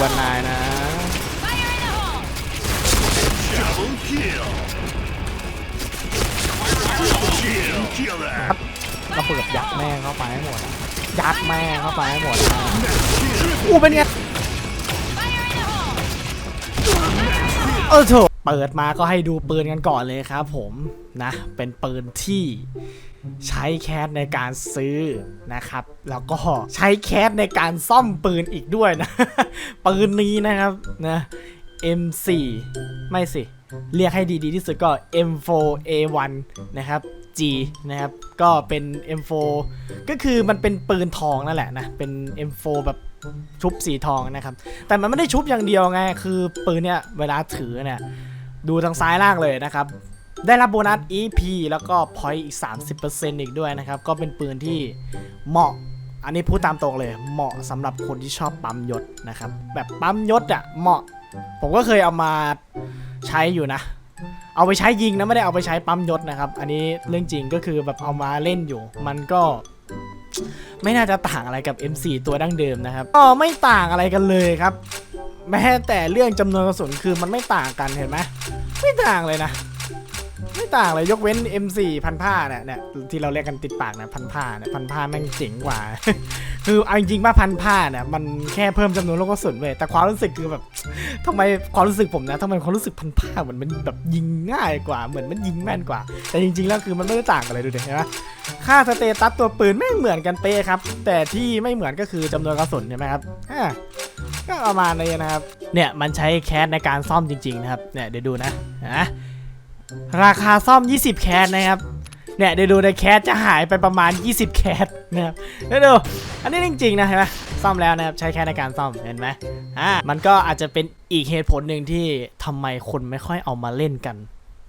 วนนายนะ Double kill. Kill. Killer. ราเบิดยัดแม่งเข้าไปให้หมดอะยัดแม่งเข้าไปให้หมดนะอู้เป็นไงเออโถ เปิดมาก็ให้ดูปืนกันก่อนเลยครับผมนะเป็นปืนที่ใช้แคสในการซื้อนะครับ แล้วก็ใช้แคสในการซ่อมปืนอีกด้วยนะ ปืนนี้นะครับนะ M4 ไม่สิ เรียกให้ดีๆที่สุดก็ M4A1 นะครับ G นะครับ ก็เป็น M4 ก็คือมันเป็นปืนทองนั่นแหละนะ เป็น M4 แบบชุบสีทองนะครับ แต่มันไม่ได้ชุบอย่างเดียวไง คือปืนเนี่ยเวลาถือเนี่ย ดูทางซ้ายล่างเลยนะครับ ได้รับโบนัส EP แล้วก็ point อีก 30%อีกด้วยนะครับ ก็เป็นปืนที่เหมาะ อันนี้พูดตามตรงเลย เหมาะสำหรับคนที่ชอบปั๊มยศนะครับ แบบปั๊มยศอะเหมาะ ผมก็เคยเอามาใช้อยู่นะ เอาไปใช้ยิงนะไม่ได้เอาไปใช้ปั๊มยศนะครับ อันนี้เรื่องจริงก็คือแบบเอามาเล่นอยู่ มันก็ไม่น่าจะต่างอะไรกับ M4 ตัวดั้งเดิมนะครับก็ไม่ต่างอะไรกันเลยครับ แม้แต่เรื่องจำนวนกระสุนคือมันไม่ต่างกันเห็นไหม ไม่ต่างเลยนะ ไม่ต่างเลยยกเว้น M4 พันผ้าเนี่ยเนี่ยที่เราเรียกกันติดปากนะพันผ้าเนี่ยพันผ้าแม่งเจ๋งกว่า คือเอาจริงๆว่าพันผ้าเนี่ยมันแค่เพิ่มจำนวนลูกกระสุนเว้ยแต่ความรู้สึกคือแบบทำไมความรู้สึกผมนะทำไมความรู้สึกพันผ้าเหมือนมันแบบยิงง่ายกว่าเหมือนมันยิงแม่นกว่า แต่จริงๆแล้วคือมันไม่ได้ต่างกันเลยดูดิเห็นไหมค่าสเตตัสตัวปืนไม่งเหมือนกันเป๊ะครับ แต่ที่ไม่เหมือนก็คือจำนวนกระสุนใช่ไหมครับ ก็ประมาณนี้นะครับ เนี่ยมันใช้แคสในการซ่อมจริงๆนะครับ เนี่ยเดี๋ยวดูนะนะราคาซ่อม 20 แคสนะครับ เนี่ยเดี๋ยวดูในแคสจะหายไปประมาณ 20 แคสนะครับเดี๋ยวดู อันนี้จริงๆนะเห็นไหมซ่อมแล้วนะครับใช้แค่ในการซ่อมเห็นไหมอ่ามันก็อาจจะเป็นอีกเหตุผลหนึ่งที่ทำไมคนไม่ค่อยเอามาเล่นกัน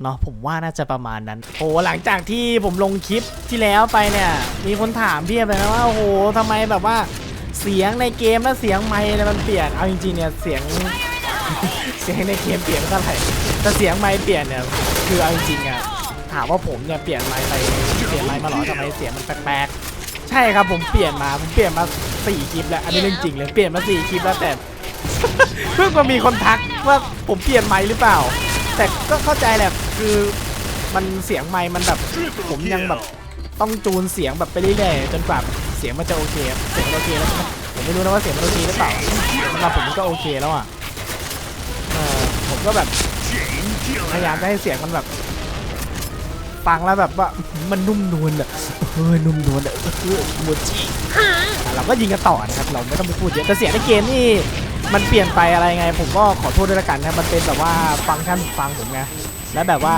เนาะผมว่าน่าจะประมาณนั้น โอ้หลังจากที่ผมลงคลิปที่แล้วไปเนี่ย มีคนถามเพียบเลยนะว่าโอ้โหทำไมแบบว่า เสียงในเกมและเสียงไมค์เนี่ยมันเปลี่ยน เอาจริงๆเนี่ยเสียง เสียงในเกมเปลี่ยนไม่เท่าไหร่แต่เสียงไมค์เปลี่ยนเนี่ยคือเอาจริงๆอะถามว่าผมเนี่ยเปลี่ยนไมค์ไปเปลี่ยนไมค์มาเหรอทำไมเสียงมันแปลกๆใช่ครับผมเปลี่ยนมาผมเปลี่ยนมาสี่คลิปแล้วอันนี้เรื่องจริงเลยเปลี่ยนมาสี่คลิปแล้วแต่ เพิ่งมามีคนทักว่าผมเปลี่ยนไมค์หรือเปล่า แต่ก็เข้าใจแหละคือมันเสียงไมค์มันแบบผมยังแบบต้องจูนเสียงแบบไปเรื่อยๆจนกว่า เสียงมันจะโอเคเสียงมันโอเคแล้วใช่ไหมผมไม่รู้นะว่าเสียงมันโอเคหรือเปล่าสำหรับผมมันก็โอเคแล้วอะเออผมก็แบบพยายามจะให้เสียงมันแบบฟังแล้วแบบว่ามันนุ่มนวลอะเออนุ่มนวลอะเออโมจิเราก็ยิงกันต่อนะครับเราไม่ต้องไปพูดเยอะแต่เสียงในเกมนี่มันเปลี่ยนไปอะไรไง ผมก็ขอโทษด้วยละกันนะมันเป็นแบบว่าฟังก์ชันฟังผมไง แล้วแบบว่า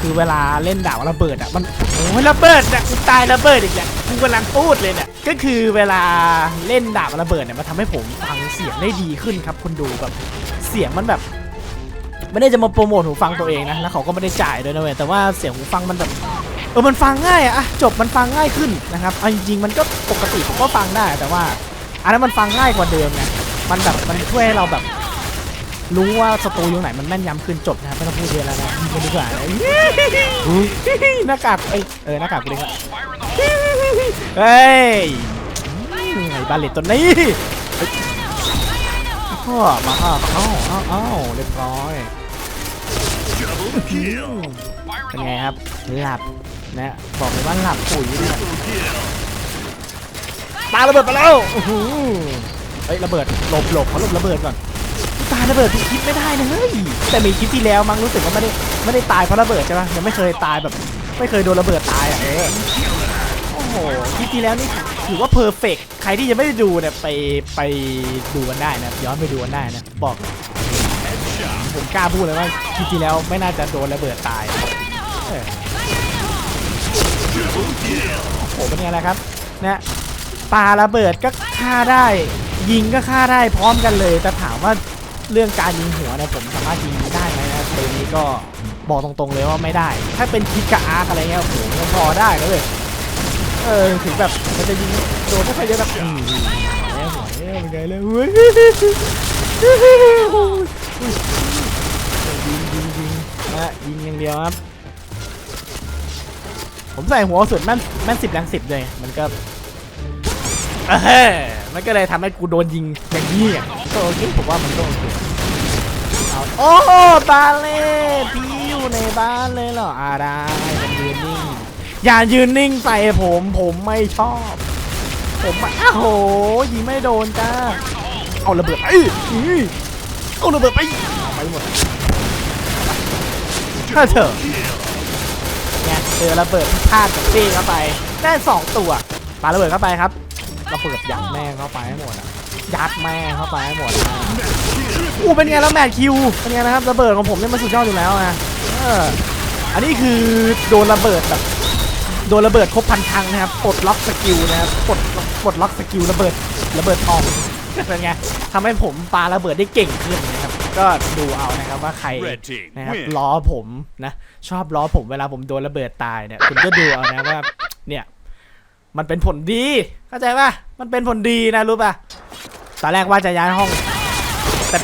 คือเวลาเล่นดาบระเบิดอะมันโอ้ยระเบิดเนี่ยกูตายระเบิดอีกแล้วกูกำลังพูดเลยเนี่ยก็คือเวลาเล่นดาบระเบิดเนี่ยมันทำให้ผมฟังเสียงได้ดีขึ้นครับคนดูแบบเสียงมันแบบไม่ได้จะมาโปรโมทหูฟังตัวเองนะแล้วเขาก็ไม่ได้จ่ายด้วยนะเว้ยแต่ว่าเสียงหูฟังมันแบบเออมันฟังง่ายอะจบมันฟังง่ายขึ้นนะครับเอาจริงๆมันก็ปกติผมก็ฟังได้แต่ว่าอันนั้นมันฟังง่ายกว่าเดิมไงมันแบบมันช่วยเราแบบ รู้ว่าศัตรูอยู่ไหนมันแม่นยำขึ้นจบนะครับไม่ต้องพูดเยอะแล้วนะยิงกันดีกว่านะหน้ากากเอ้ยเออหน้ากากกูเองละเฮ้ยไอ้บาเลตตัวนี้เฮ้ยอ้อมาอ้าวอ้าวอ้าวอ้าเรียบร้อยเป็นไงครับหลับนะบอกเลยว่าหลับปุ๋ยเลยปาระเบิดไปแล้วเฮ้ยระเบิดหลบหลบเขาหลบระเบิดก่อน ตายระเบิดทุกคลิปไม่ได้นะเฮ้ยแต่มีคลิปที่แล้วมั้งรู้สึกว่าไม่ได้ไม่ได้ตายเพราะระเบิดใช่ปะยังไม่เคยตายแบบ ไม่เคยโดนระเบิดตายอะเออโอ้โหคลิปที่แล้วนี่ถือว่าเพอร์เฟกใครที่ยังไม่ได้ดูเนี่ยไปไปดูกันได้นะย้อนไปดูกันได้นะบอกผมกล้าพูดเลยว่าคลิปที่แล้วไม่น่าจะโดนระเบิดตายโอ้โหเป็นไงล่ะครับเนี่ยปาระเบิดก็ฆ่าได้ ยิงก็ฆ่าได้พร้อมกันเลยแต่ถามว่า เรื่องการยิงหัวเนี่ยผมสามารถยิงได้ไหมนะเกมนี้ก็บอกตรงๆเลยว่าไม่ได้ ถ้าเป็นคิกกับอาร์คอะไรเงี้ยโอ้โหพอได้นะเลยเออถึงแบบมันจะยิงโดนไม่ค่อยเยอะแบบอืมแล้วหัวเนี่ยเป็นไงเลยเฮ้ยยิงยิงยิงนะยิงอย่างเดียวครับ ผมใส่หัวสุดแม่นแม่นสิบแรงสิบเลยมันก็ เออมันก็เลยทำให้กูโดนยิงอย่างนี้อะก็โอเคผมว่ามันก็โอเคเอาโอ้บาเล่พี่อยู่ในบ้านเลยเหรออาได้มันยืนนิ่งอย่ายืนนิ่งใส่ผมผมไม่ชอบ ผมอะอ้าวโหยิงไม่โดนจ้าเอาระเบิดไปอื้อเอาระเบิดไปเอาไปหมดถ้าเถอะเนี่ยเจอระเบิดพิฆาตกับเต้เข้าไปได้สองตัวปาระเบิดเข้าไปครับ ระเบิดยัดแม่งเข้าไปให้หมดอะยัดแม่งเข้าไปให้หมดนะอู้เป็นไงแล้วแมทคิวเป็นไงนะครับระเบิดของผมเนี่ยมันสุดยอดอยู่แล้วนะเอออันนี้คือโดนระเบิดแบบโดนระเบิดครบพันครั้งนะครับปลดล็อกสกิลนะครับปลดปลดล็อกสกิลระเบิดระเบิดทองเป็นไงทำให้ผมปาระเบิดได้เก่งขึ้นนะครับก็ดูเอานะครับว่าใคร Red team นะครับ win. ล้อผมนะชอบล้อผมเวลาผมโดนระเบิดตายเนี่ยคุณก็ดูเอานะว่าเนี่ยมันเป็นผลดี เข้าใจป่ะมันเป็นผลดีนะรู้ป่ะตอนแรกว่าจะย้ายห้อง แต่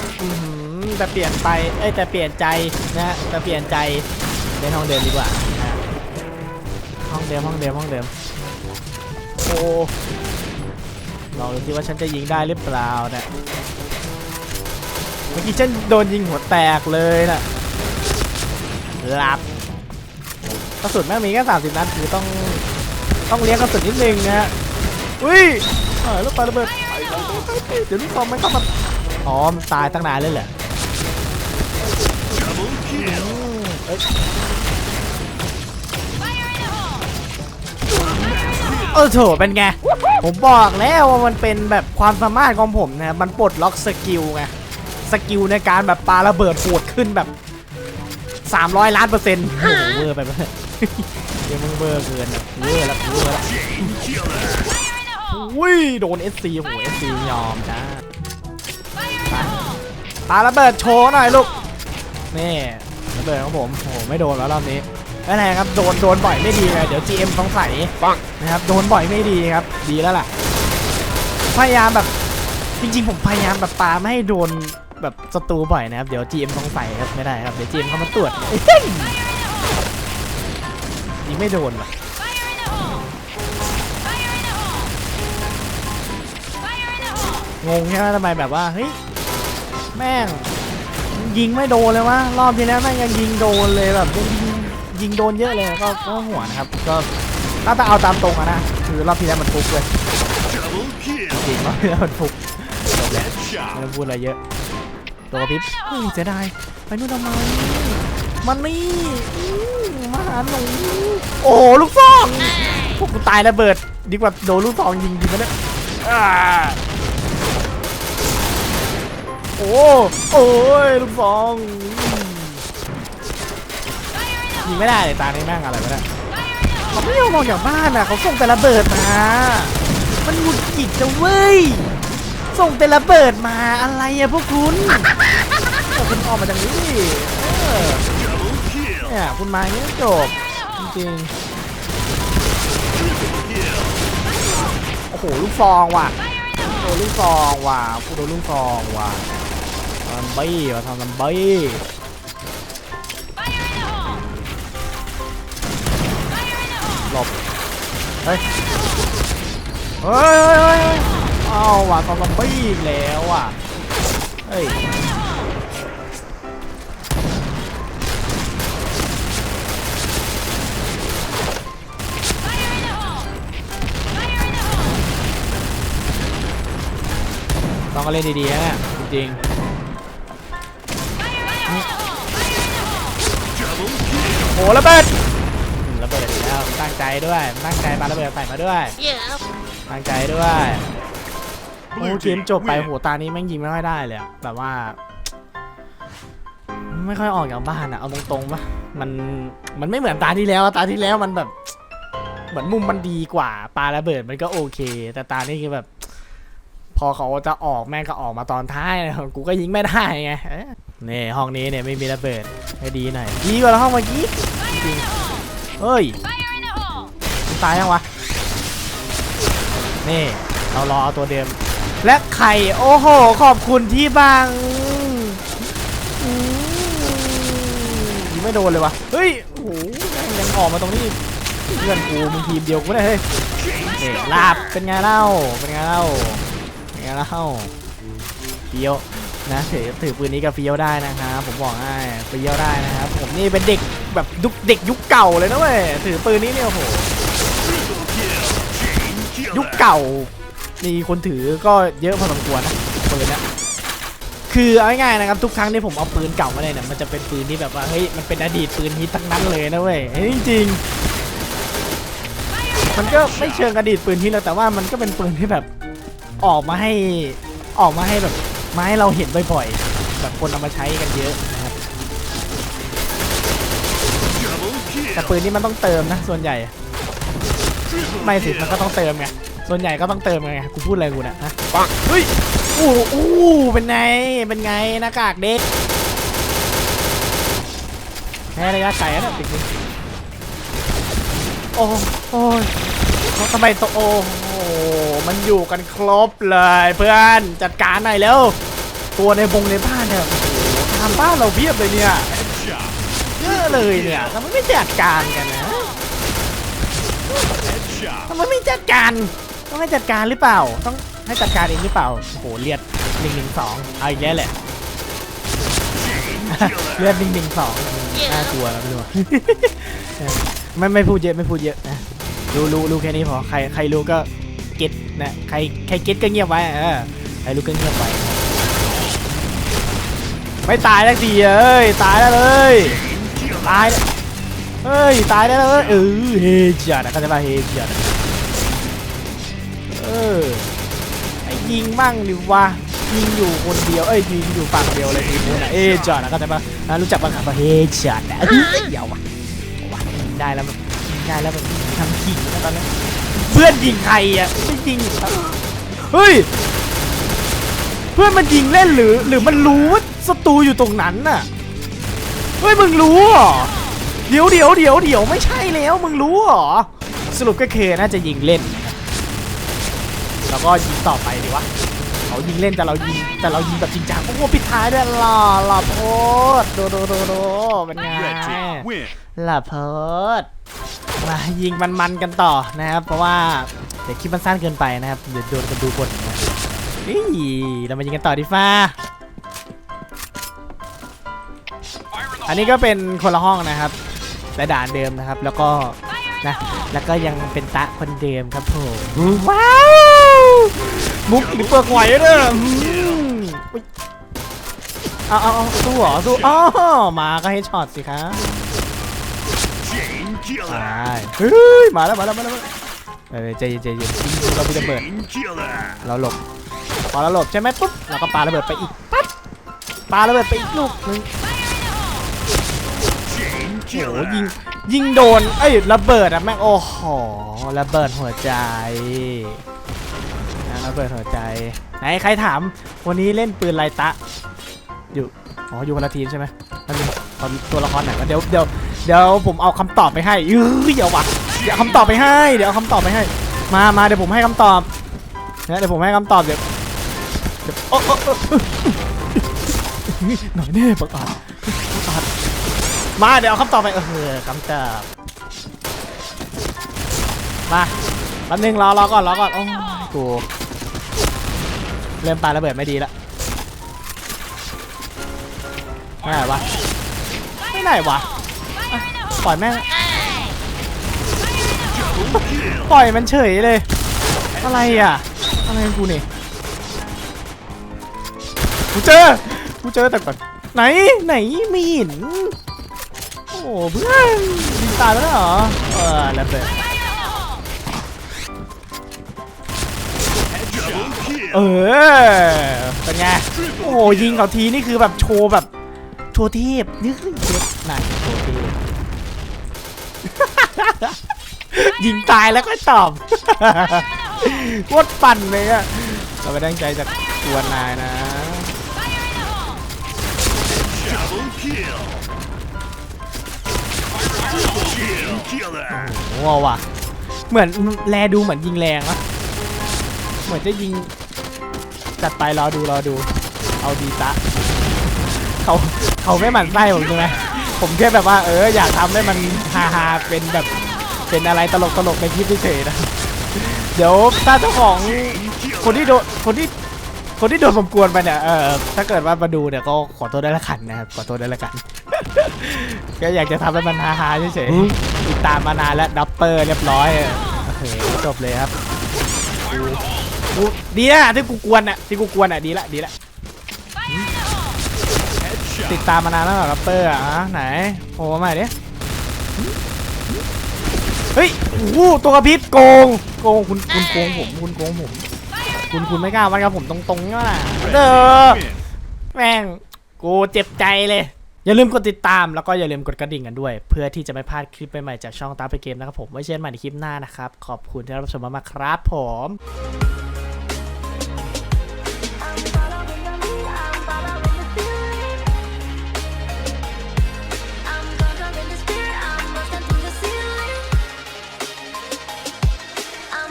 แต่เปลี่ยนไปเอ้แต่เปลี่ยนใจนะแต่เปลี่ยนใจเล่นห้องเดิมดีกว่าห้องเดิมห้องเดิมห้องเดิมโอ้ลองดูสิว่าฉันจะยิงได้หรือเปล่าเนะเมื่อกี้ฉันโดนยิงหัวแตกเลยนะหลับกระสุนแม่งมีแค่สามสิบนัดคือต้องต้องเลี้ยงกระสุนนิดนึงนะฮะ อุ้ยเออลูกปลาระเบิดไปไปไปไปเดี๋ยวลูกบอลมันเข้ามาอ๋อมันตายตั้งนานเลยเหรอ Double อื kill. มเอ้ยเออโถเป็นไง ผมบอกแล้วว่ามันเป็นแบบความสามารถของผมนะมันปลดล็อกสกิลไง สกิลในการแบบปาระเบิดโหดขึ้นแบบ 300 ล้านเปอร์เซ็นต์โอ้โหเวอร์ไปไหมเดี๋ยวมึงเวอร์เกินอะเวอร์แล้วเวอร์แล้ว Chain killer. อุ้ยโดน SC โห SC ยอมจ้าไปาระเบิดโชว์หน่อยลูก นี่ระเบิดของผมโอ้โหไม่โดนแล้วรอบนี้ไม่เป็นไรครับโดนโดนบ่อยไม่ดีเลยเดี๋ยว GM สงใสัยนะครับโดนบ่อยไม่ดีครับ ดีแล้วล่ะ พยายามแบบจริงๆ ผมพยายามแบบปาไม่ให้โดนแบบศัตรูบ่อยนะครับเดี๋ยว GM สงใสัยครับไม่ได้ครับเดี๋ยว GM เขามาตรวจอ้ยยิงไม่โดนว่ะ งงใช่ไหมทำไมแบบว่าเฮ้ยแม่งยิงไม่โดนเลยวะรอบที่แล้วแม่งยังยิงโดนเลยแบบยิงยิงโดนเยอะเลยก็ก็หัวนะครับก็ถ้าจะเอาตามตรงอะนะคือรอบที่แล้วมันฟุกเลยจริงรอบที่แล้วมันฟุกจบแล้วไม่ต้องพูดอะไรเยอะตัวกระพริบอุ้ยเสียดายไปนู่นทำไมมันนี่อื้อมาหาหนูโอ้ลูกซองพวกกูตายระเบิดดีกว่าโดนลูกซองยิงจริงๆนะอ่า โอ้โอ้ยลูกซองยิงไม่ได้เลยตานี้แม่งอะไรวะเนี่ยเขาไม่ยอมมออกจากบ้านอะเขาส่งแต่ระเบิดมา มันหงุดหงิดจะเว้ยส่งแต่ระเบิดมาอะไรอะพวกคุณเออคุณออกมาจากนี้เนี่ยคุณมาอย่างนี้จบจริงๆโอ้โหลูกซองว่ะโดนลูกซองว่ะกูโดนลูกซองว่ะ ทำบี้ว่ะทำลำบี้หลบเฮ้ยเฮ้ยเฮ้ยเอาว่ะตอนซอมบี้แล้วอะเฮ้ยต้องก็เล่นดีๆนะจริง โหระเบิดอืมระเบิดอีกแล้วตั้งใจด้วยตั้งใจปาระเบิดใส่มาด้วยตั้งใจด้วยโอ้ Blue เกม team จบไป win. โหตานี้แม่งยิงไม่ค่อยได้เลยอะแบบว่า ไม่ค่อยออกจากบ้านอะเอาตรงๆปะมันมันไม่เหมือนตาที่แล้วอะตาที่แล้วมันแบบ เหมือนมุมมันดีกว่าปาระเบิดมันก็โอเค แต่ตานี่คือแบบ พอเขาจะออกแม่งก็ออกมาตอนท้าย กูก็ยิงไม่ได้ไงเอ๊ะนี่ห้องนี้เนี่ยไม่มีระเบิด ให้ดีหน่อยดีกว่าห้องเมื่อกี้จริงเฮ้ยตายยังวะ นี่ เรารอเอาตัวเดิม และไข่ โอ้โห ขอบคุณที่บังยิงไม่โดนเลยวะเฮ้ยโอ้โหยังออกมาตรงนี้เพื่อนกูมึงทีมเดียวกูได้เฮ้ยเอ๊ะลาบเป็นไงเล่าเป็นไงเล่าเป็นไงเล่าเฟี้ยว นะถือถือปืนนี้กับเฟี้ยวได้นะครับผมบอกให้เฟี้ยวได้นะครับผมนี่เป็นเด็กแบบยุคเด็กยุคเก่าเลยนะเว้ยถือปืนนี้เนี่ยโอ้โหยุคเก่ามีคนถือก็เยอะพอสมควรนะปืนนะคือเอาง่ายๆนะครับทุกครั้งที่ผมเอาปืนเก่ามาเลยเนี่ยมันจะเป็นปืนที่แบบว่าเฮ้ยมันเป็นอดีตปืนฮิตทั้งนั้นเลยนะเว้ยจริงๆมันก็ไม่เชิงอดีตปืนฮิตหรอกแต่ว่ามันก็เป็นปืนที่แบบออกมาให้ออกมาให้แบบ มาให้เราเห็นบ่อยๆแบบคนเอามาใช้กันเยอะนะครับ Double แต่ kill. ปืนนี้มันต้องเติมนะส่วนใหญ่ Triple ไม่สิ kill. มันก็ต้องเติมไงส่วนใหญ่ก็ต้องเติมไงกูพูดอะไรกูนะฮะปังเฮ้ยอู้อู้เป็นไงเป็นไงหน้ากากเด็กแพ้ระยะไกลนะจริงๆโอ้โอ้ยเขาทำไมตัวโอ้โห มันอยู่กันครบเลยเพื่อนจัดการหน่อยแล้ว ตัวในบงในบ้านเนี่ยทำบ้านเราเพียบเลยเนี่ยเยอะเลยเนี่ยทำไมไม่จัดการกันนะทำไมไม่จัดการต้องให้จัดการหรือเปล่า ต้องให้จัดการเองหรือเปล่าโอ้โหเลือดหนึ่งหนึ่งสองเอาอีกแล้วแหละเลือดหนึ่งหนึ่งสองน่ากลัวนะพี่ดูไม่ไม่พูดเยอะไม่พูดเยอะนะรู้รู้รู้แค่นี้พอใครใครรู้ก็ เก็ตนะใครใครเก็ตก็เงียบไว้เออใครรู้ก็เงียบไว้ไม่ตายสักทีเอ้ยตายแล้วเลยตายเฮ้ยตายแล้วเว้ยเออเฮจัดนะเขาจะมาเฮจัดเออไอ้ยิงมั่งดิวะยิงอยู่คนเดียวเอ้ยยิงอยู่ฝั่งเดียวเลยทีมนู้นนะเอจัดนะเขาจะมาอะรู้จักบ้างครับว่าเฮจัดนะเดี๋ยววะได้แล้วมันยิงได้แล้วมันทำขิงนะตอนนี้ พื่อนยิงใครอะไม่ยิงเฮ้ย เพื่อนมันยิงเล่นหรือหรือมันรู้ว่าศัตรูอยู่ตรงนั้นน่ะเฮ้ยมึงรู้เหรอเดี๋ยวเดี๋ยวเดี๋ยวเดี๋ยวไม่ใช่แล้วมึงรู้เหรอสรุปก็คือน่าจะยิงเล่นนะครับแล้วก็ยิงต่อไปดีวะเขายิงเล่นแต่เรายิงแต่เรายิงแบบจริงจังโอ้โหปิดท้ายด้วยหล่อหล่อโพดโดโดโดโดเป็นไง Red team win. หล่อโพด มายิงมันๆกันต่อนะครับ เพราะว่าเดี๋ยวคลิปมันสั้นเกินไปนะครับเดี๋ยวโดนกันดูคนนะนี่เรามายิงกันต่อดีฟ้า อันนี้ก็เป็นคนละห้องนะครับและด่านเดิมนะครับ แล้วก็นะแล้วก็ยังเป็นตะคนเดิมครับผมว้าวมุกหรือเปลือกหอยเด้ออืมอุ๊ยเอาเอาสู้เหรอสู้อ๋อมาก็ให้ช็อตสิครับ Chain ไป killer. เฮ้ยมาแล้วมาแล้วมาแล้วเออใจเย็นใจเย็นเรามีระเบิด Chain killer. เราหลบพอเราหลบใช่ไหมปุ๊บเราก็ปาระเบิดไปอีกปั๊บปาระเบิดไปอีกลูกหนึง Chain โอ้โห killer. ยิงยิงโดนเอ้ยระเบิดอะแม่งโอ้โหระเบิดหัวใจนะระเบิดหัวใจไหนใครถามวันนี้เล่นปืนไรตะอยู่อ๋ออยู่คนละทีมใช่ไหมมันมีตอนตัวละครไหนวะเดี๋ยวเดี๋ยว เดี๋ยวผมเอาคำตอบไปให้ยื้อเดี๋ยววะเดี๋ยวคำตอบไปให้ เดี๋ยวเอาคำตอบไปให้ มามาเดี๋ยวผมให้คำตอบนะเดี๋ยวผมให้คำตอบเดี๋ยวเดี๋ยวโอ้โอ้โอ้หน่อยแน่ประกาศประกาศมาเดี๋ยวเอาคำตอบไปเออคำตอบมาแป๊บนึงรอรอก่อนรอก่อนโอ้กูเริ่มปาระเบิดไม่ดีละไม่ไหนวะไม่ไหนวะ ปล่อยแม่งปล่อยมันเฉยเลย อะไรอะอะไรกูเนี่ยกูเจอกูเจอแต่ก่อนไหนไหนมีหินโอ้โหเพื่อนยิงตายแล้วเหรอเออระเบิดเออเป็นไงโอ้ยิงเขาทีนี่คือแบบโชว์แบบโชว์เทพนี่คือเทพไหนโชว์เทพ ยิงตายแล้วก็ตอบโคตรปั่นเลยอะเราไปตั้งใจจะกวนนายนะ Double kill. Chain killer. โอ้โหว่ะ เหมือนแลดูเหมือนยิงแรงอะเหมือนจะยิง จัดไปรอดูรอดู เอาดีตะเขาเขาไม่หมั่นไส้ผมใช่ไหม ผมแค่แบบว่าเอออยากทำให้มันฮาฮาๆเป็นแบบเป็นอะไรตลกตลกๆในคลิปเฉยๆนะ เดี๋ยวถ้าเจ้าของ Kill คนที่โดนคนที่คนที่โดนผมกวนไปเนี่ยเออถ้าเกิดว่ามาดูเนี่ยก็ขอโทษได้ละกันนะครับขอโทษได้ละกัน ก็อยากจะทำให้มันฮาๆเฉยๆติดตามมานานแล้วดับเปอร์เรียบร้อยโอเคจบเลยครับกูกูดีนะที่กูกวนอะที่กูกวนอะดีละดีละ Headshot. ติดตามมานานแล้วเหรอดับเปอร์อะไหนโผล่มาใหม่ดิเฮ้ยโอ้โหตัวกระพริบโกงโกงคุณคุณโกงผมคุณโกงผม คุณคุณไม่กล้าวัดกับผมตรงๆใช่ไหมล่ะเด้อแม่งกูเจ็บใจเลย อย่าลืมกดติดตามแล้วก็อย่าลืมกดกระดิ่งกันด้วย เพื่อที่จะไม่พลาดคลิปใหม่ๆจากช่องตาไปเกมนะครับผมไว้เช่นใหม่ในคลิปหน้านะครับ ขอบคุณที่รับชมมากๆครับผม